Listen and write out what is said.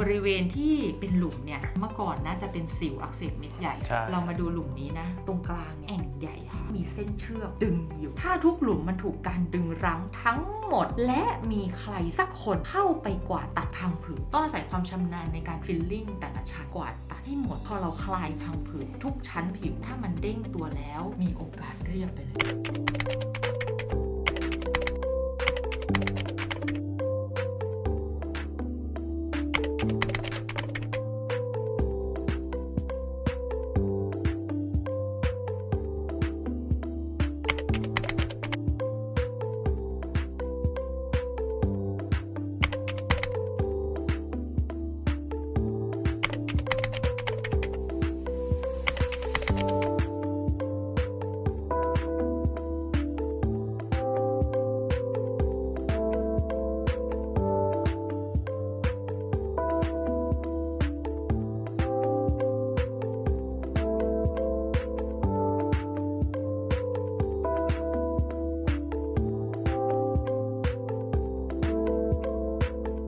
บริเวณที่เป็นหลุมเนี่ยเมื่อก่อนน่าจะเป็นสิวอักเสบเม็ดใหญ่ ใช่ เรามาดูหลุมนี้นะ ตรงกลางเนี่ยแอ่งใหญ่ค่ะมีเส้นเชือกดึงอยู่ ถ้าทุกหลุมมันถูกการดึงรั้งทั้งหมด และมีใครสักคนเข้าไปกวาดตัดพังผืดต้องอาศัยความชำนาญในการฟิลลิ่งแต่ละชั้นกวาดตัดให้หมดพอเราคลายพังผืดทุกชั้นผิวถ้ามันเด้งตัวแล้ว มีโอกาสเรียบไปเลย